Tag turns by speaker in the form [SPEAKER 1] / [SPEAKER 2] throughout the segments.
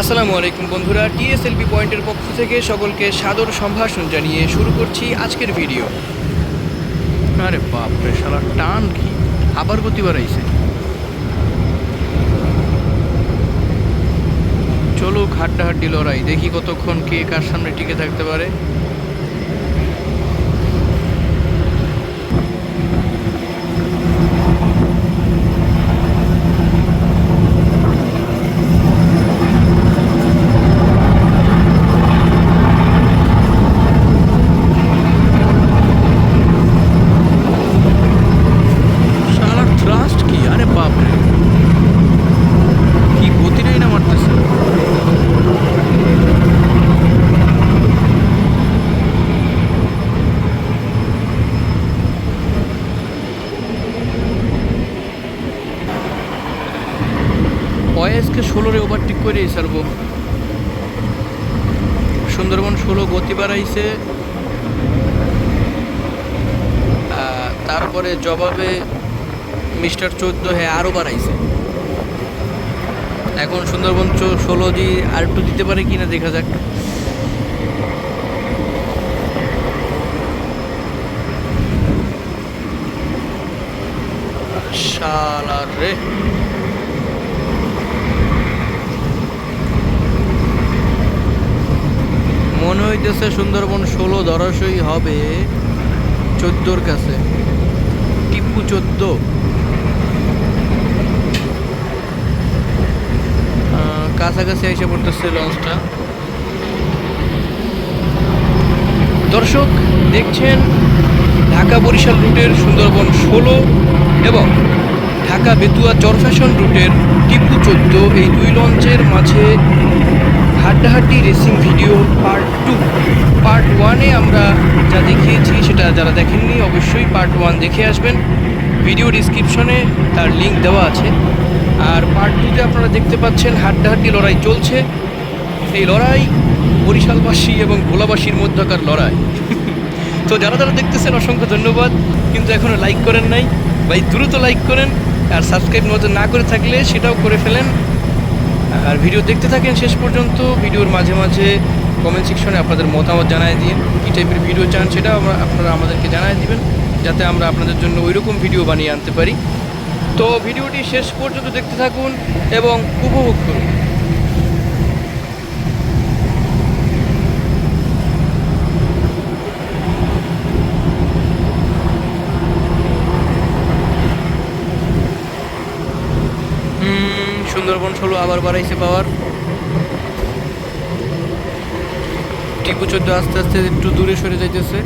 [SPEAKER 1] আসসালামু আলাইকুম বন্ধুরা, টিএসএলবি পয়েন্টের পক্ষ থেকে সকলকে সাদর সম্ভাষণ জানিয়ে শুরু করছি আজকের ভিডিও। আরে বাপরে, শালা টান কি? আবার গতি বাড়াইছে। চলো হাড্ডাহাড্ডি লড়াই, দেখি কতক্ষণ কে কার সামনে টিকে থাকতে পারে শালার থ্রাস্ট কি আরে বাপরে কি গতিটাই না মারতেছে ওয়েসকে ষোলোরে ওভারটেক করে সারবো সুন্দরবন ষোলো গতি বাড়াইছে। তারপরে জবাবে মিস্টার চোদ্দ হ্যাঁ আরও বাড়াইছে। এখন সুন্দরবন ষোলো জি আর একটু দিতে পারে কিনা দেখা যাক। শালার রে। মনে হইতেছে সুন্দরবন ষোলো ধরাশই হবে চোদ্দোর কাছে। টিপু চোদ্দ। কাছাকাছি এসে পড়তেছে লঞ্চটা। দর্শক, দেখছেন ঢাকা বরিশাল রুটের সুন্দরবন ষোলো এবং ঢাকা বেতুয়া চরফ্যাশন রুটের টিপু চোদ্দ এই দুই লঞ্চের মাঝে হাড্ডাহাড্ডি racing video part two. Part ওয়ানে আমরা যা দেখিয়েছি সেটা যারা দেখেননি, অবশ্যই পার্ট ওয়ান দেখে আসবেন। ভিডিও ডিসক্রিপশনে তার লিঙ্ক দেওয়া আছে। আর পার্ট টুতে আপনারা দেখতে পাচ্ছেন হাড্ডাহাড্ডি লড়াই চলছে। এই লড়াই বরিশালবাসী এবং ভোলাবাসীর মধ্যকার লড়াই। তো যারা যারা দেখতেছেন, অসংখ্য ধন্যবাদ। কিন্তু এখনও লাইক করেন নাই। ভাই, দ্রুত লাইক করেন। আর সাবস্ক্রাইব নজর না করে থাকলে সেটাও করে ফেলেন। আর ভিডিও দেখতে থাকেন শেষ পর্যন্ত, ভিডিওর মাঝে মাঝে কমেন্ট সেকশনে আপনাদের মতামত জানাই দিন, কী টাইপের ভিডিও চান আমরা, আপনারা আমাদেরকে জানাই দিবেন, যাতে আমরা আপনাদের জন্য ওই রকম ভিডিও বানিয়ে আনতে পারি। তো ভিডিওটি শেষ পর্যন্ত দেখতে থাকুন এবং উপভোগ করুন হুম, সুন্দরবন ষোলো আবার বাড়াইছে পাওয়ার। টিপু চোদ্দ আস্তে আস্তে একটু দূরে সরে যাইতেছে।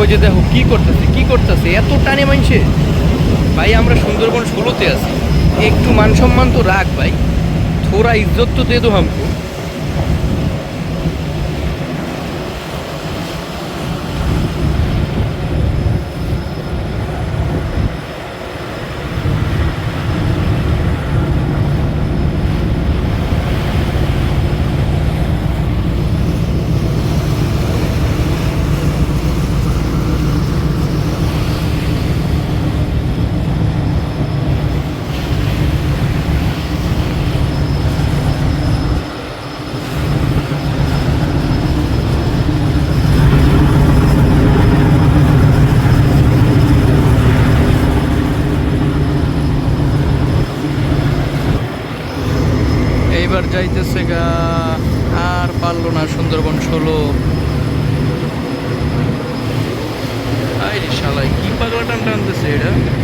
[SPEAKER 1] ওই যে দেখো কি করতেছে কি করতেছে? এত টানে মানছে ভাই, আমরা সুন্দরবন ষোলোতে আছি। একটু মান সম্মান তো রাখ ভাই। থোড়া ইজ্জত তো দে দো হামকো এইবার যাইতেছে গা আর পারল না সুন্দরবন ষোলো আরে শালাই কি পাগলা টান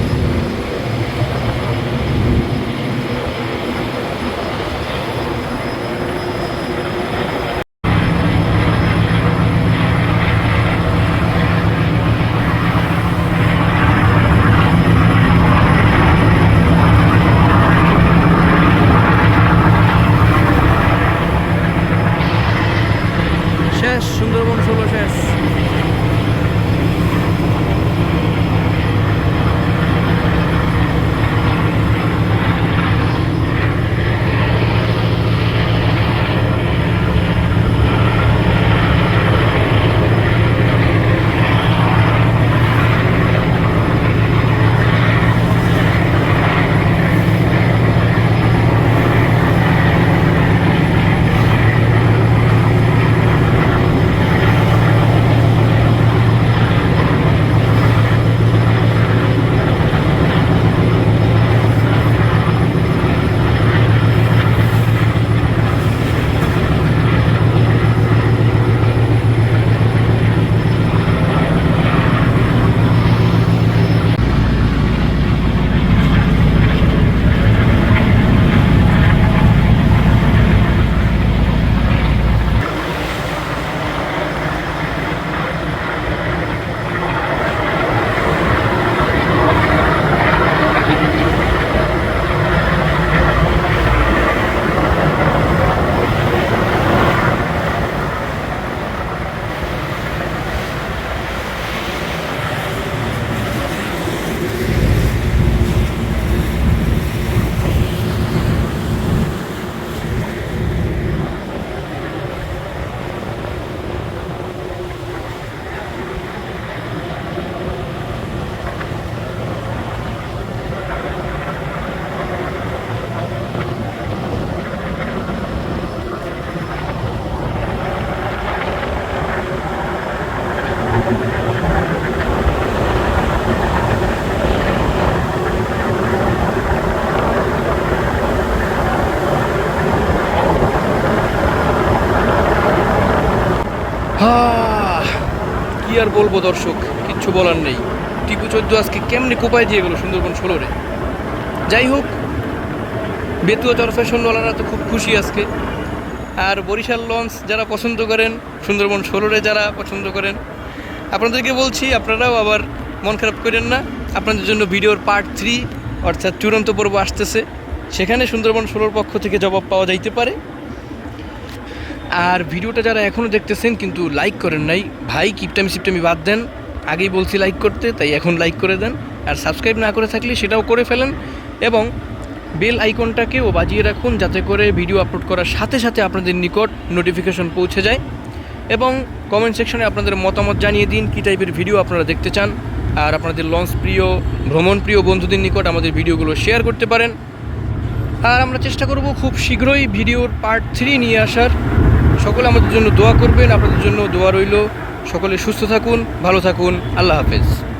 [SPEAKER 1] বলব দর্শক, কিচ্ছু বলার নেই। টিপু চোদ্দ আজকে কেমনি কোপায় দিয়ে গেল সুন্দরবন ষোলোরে? যাই হোক, বেতুয়া চরফ্যাশনওয়ালারা তো খুব খুশি আজকে। আর বরিশাল লঞ্চ যারা পছন্দ করেন, সুন্দরবন ষোলোরে যারা পছন্দ করেন, আপনাদেরকে বলছি, আপনারাও আবার মন খারাপ করেন না। আপনাদের জন্য ভিডিওর পার্ট থ্রি অর্থাৎ চূড়ান্ত পর্ব আসতেছে। সেখানে সুন্দরবন ষোলোর পক্ষ থেকে জবাব পাওয়া যাইতে পারে। আর ভিডিওটা যারা এখনও দেখতেছেন, কিন্তু লাইক করেন নাই, ভাই কিপটামি সিপটামি বাদ দেন। আগেই বলছি লাইক করতে, তাই এখন লাইক করে দেন। আর সাবস্ক্রাইব না করে থাকলে সেটাও করে ফেলেন এবং বেল আইকনটাকেও বাজিয়ে রাখুন যাতে করে ভিডিও আপলোড করার সাথে সাথে আপনাদের নিকট নোটিফিকেশন পৌঁছে যায়। এবং কমেন্ট সেকশনে আপনাদের মতামত জানিয়ে দিন, কী টাইপের ভিডিও আপনারা দেখতে চান। আর আপনাদের লঞ্চ প্রিয়, ভ্রমণ প্রিয় বন্ধুদের নিকট আমাদের ভিডিওগুলো শেয়ার করতে পারেন। আর আমরা চেষ্টা করব খুব শীঘ্রই ভিডিওর পার্ট থ্রি নিয়ে আসার। সকলে আমাদের জন্য দোয়া করবেন, আপনাদের জন্য দোয়া রইল। সকলে সুস্থ থাকুন, ভালো থাকুন। আল্লাহ হাফেজ।